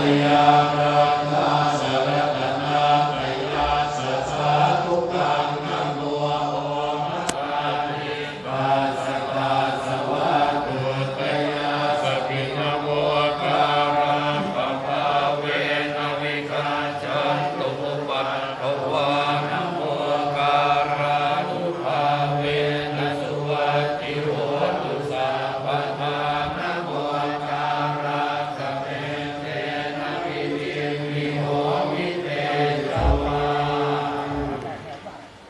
Maria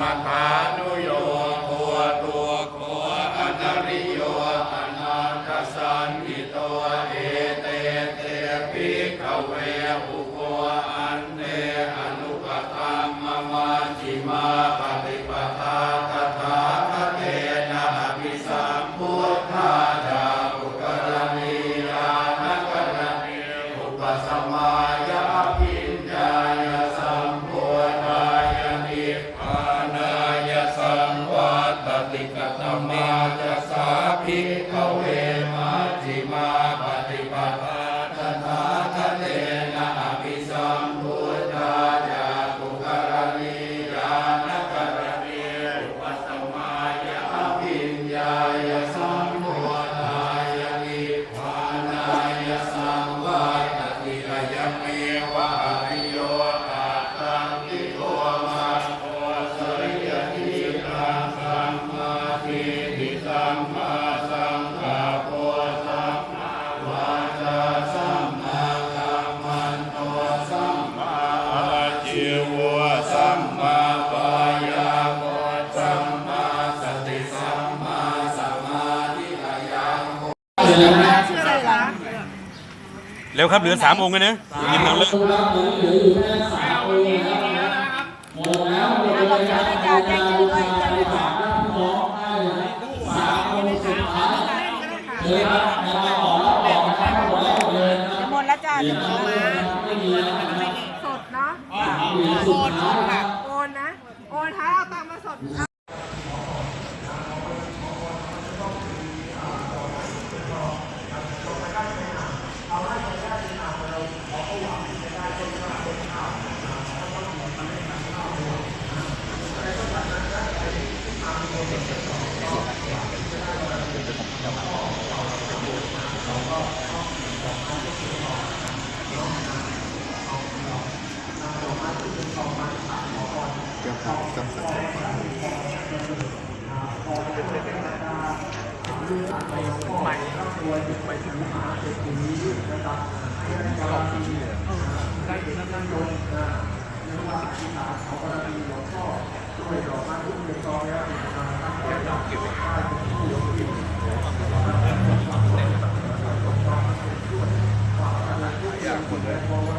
มฐานุโยหัวตัวโคอนริโยอนาคสันหิโตเอเตเตปิกเวอุโคอันเตอนุปธรรมมาจิมา กตมาจะสาภิกเว ร็วครับเหลือสามองค์กันนะรีบนำเลยนะหมดแล้วจ้าจะหมดแล้วสดเนาะโอนค่ะโอนนะ โอนท้าเอาตังค์มาสด ไปไปถึงหาเด็กคนนี้นะครับตลอดที่ยนนั่งลงนะในวันที่าเรีหลวงพ่ช่วยดอกม้ทุเดือนตอนแล้วแค่าเนี้ได้ที่หวงพ่อเกักอยากคนเล